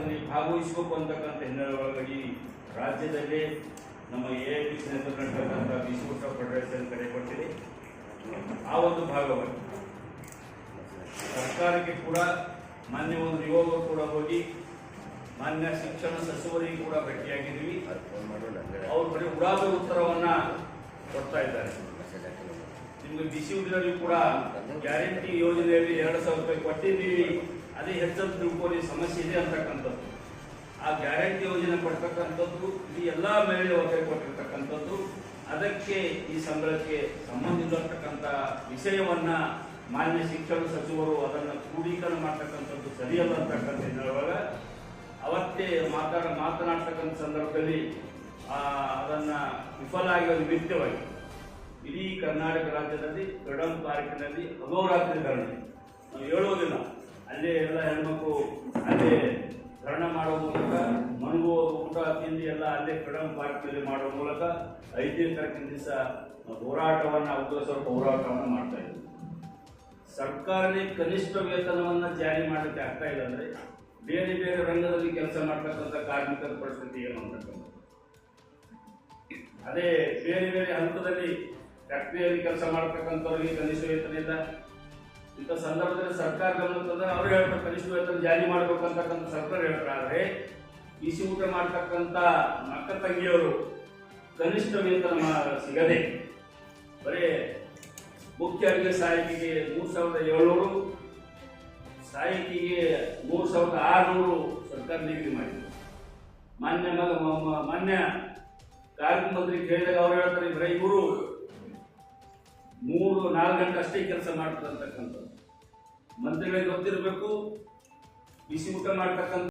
ಹೋರಾಟದಲ್ಲಿ ಭಾಗವಹಿಸಬೇಕು ಅಂತಕ್ಕಂಥ ಹಿನ್ನೆಲೆ ಒಳಗಾಗಿ ರಾಜ್ಯದಲ್ಲಿ ನಮ್ಮ ಎ ಐ ಪಿ ಸಿ ಬಿಸಿ ಊಟ ಫೆಡರೇಷನ್ ಕರೆ ಕೊಟ್ಟಿದೆ. ಆ ಒಂದು ಭಾಗವಾಗಿ ಸರ್ಕಾರಕ್ಕೆ ಕೂಡ ಮಾನ್ಯ ಒಂದು ಯುವಕರು ಕೂಡ ಹೋಗಿ ಮಾನ್ಯ ಶಿಕ್ಷಣ ಸಚಿವರಿಗೆ ಕೂಡ ಭೇಟಿಯಾಗಿದ್ದೀವಿ. ಅವ್ರು ಬರೀ ಉಡಾದ ಉತ್ತರವನ್ನ ಕೊಡ್ತಾ ಇದ್ದಾರೆ. ನಿಮ್ಗೆ ಬಿಸಿ ಉದ್ರಲ್ಲಿ ಕೂಡ ಗ್ಯಾರಂಟಿ ಯೋಜನೆಯಲ್ಲಿ ಎರಡು ಸಾವಿರ ರೂಪಾಯಿ ಕೊಟ್ಟಿದ್ದೀವಿ. ಅದೇ ಹೆಚ್ಚಂತ ತಿಳ್ಕೊಳ್ಳಿ ಸಮಸ್ಯೆ ಇದೆ ಅಂತಕ್ಕಂಥದ್ದು. ಆ ಗ್ಯಾರಂಟಿ ಯೋಜನೆ ಕೊಡ್ತಕ್ಕಂಥದ್ದು ಈ ಎಲ್ಲ ಮಹಿಳೆ ವರ್ಗಕ್ಕೆ ಕೊಟ್ಟಿರ್ತಕ್ಕಂಥದ್ದು, ಅದಕ್ಕೆ ಈ ಸಂಬಳಕ್ಕೆ ಸಂಬಂಧಿಸಿರ್ತಕ್ಕಂಥ ವಿಷಯವನ್ನ ಮಾನ್ಯ ಶಿಕ್ಷಣ ಸಚಿವರು ಅದನ್ನು ಕ್ರೋಢೀಕರಣ ಮಾಡ್ತಕ್ಕಂಥದ್ದು ಸರಿಯಲ್ಲ ಅಂತಕ್ಕಂಥ ಹಿನ್ನೆಲೆಯೊಳಗ ಅವತ್ತೇ ಮಾತಾಡ ಮಾತನಾಡ್ತಕ್ಕಂಥ ಸಂದರ್ಭದಲ್ಲಿ ಅದನ್ನು ವಿಫಲ ಆಗಿರೋ ನಿಮಿತ್ತವಾಗಿ ಇಡೀ ಕರ್ನಾಟಕ ರಾಜ್ಯದಲ್ಲಿ ಫ್ರೀಡಂ ಪಾರ್ಕಿನಲ್ಲಿ ಅಹೋರಾತ್ರಿ ಅಲ್ಲೇ ಧರಣ ಮಾಡುವ ಮೂಲಕ ಮನಗು ಊಟ, ತಿಂಡಿ ಎಲ್ಲ ಅಲ್ಲೇ ಕಡಮ್ ಪಾರ್ಕ್ನಲ್ಲಿ ಮಾಡುವ ಮೂಲಕ ಐದನೇ ದಿವಸ ಹೋರಾಟವನ್ನ ಉದ್ದೇಶ ಹೋರಾಟವನ್ನು ಮಾಡ್ತಾ ಇದ್ದೀವಿ. ಸರ್ಕಾರನೇ ಕನಿಷ್ಠ ವೇತನವನ್ನು ಜಾರಿ ಮಾಡಲಿಕ್ಕೆ ಆಗ್ತಾ ಇಲ್ಲ ಅಂದರೆ ಬೇರೆ ಬೇರೆ ರಂಗದಲ್ಲಿ ಕೆಲಸ ಮಾಡ್ತಕ್ಕಂಥ ಕಾರ್ಮಿಕರ ಪರಿಸ್ಥಿತಿ ಏನು ಅಂತಕ್ಕಂಥ ಅದೇ ಬೇರೆ ಬೇರೆ ಹಂತದಲ್ಲಿ ಫ್ಯಾಕ್ಟ್ರಿಯಲ್ಲಿ ಕೆಲಸ ಮಾಡ್ತಕ್ಕಂಥವ್ರಿಗೆ ಕನಿಷ್ಠ ವೇತನ ಇಲ್ಲ. ಇಂಥ ಸಂದರ್ಭದಲ್ಲಿ ಸರ್ಕಾರ ಗಮನ ತಂದ್ರೆ ಅವ್ರು ಹೇಳ್ತಾರೆ, ಕನಿಷ್ಠ ವೇತನ ಜಾರಿ ಮಾಡಬೇಕು ಅಂತಕ್ಕಂಥ ಸರ್ಕಾರ ಹೇಳ್ತಾರೆ. ಬಿಸಿ ಊಟ ಮಾಡ್ತಕ್ಕಂಥ ಅಕ್ಕ ತಂಗಿಯವರು ಕನಿಷ್ಠ ವೇತನ ಸಿಗದೆ ಬರೀ ಮುಖ್ಯ ಅಡುಗೆ ಸಹಾಯಕಿಗೆ ಮೂರು ಸಾವಿರದ ಏಳ್ನೂರು, ಸಾಹಿತಿಗೆ ಮೂರು ಸಾವಿರದ ಆರುನೂರು ಸರ್ಕಾರ ನಿಗದಿ ಮಾಡಿದೆ. ಮಾನ್ಯ ಮಗ ಮಾನ್ಯ ಕಾರ್ಮಿಕ ಮಂತ್ರಿ ಕೇಳಿದಾಗ ಅವ್ರು ಹೇಳ್ತಾರೆ ಬರೀ ಇವರು ಮೂರು ನಾಲ್ಕು ಗಂಟೆ ಅಷ್ಟೇ ಕೆಲಸ ಮಾಡ್ತಾರೆ ಮಂತ್ರಿಗಳಿಗೆ ಗೊತ್ತಿರಬೇಕು ಬಿಸಿ ಊಟ ಮಾಡ್ತಕ್ಕಂಥ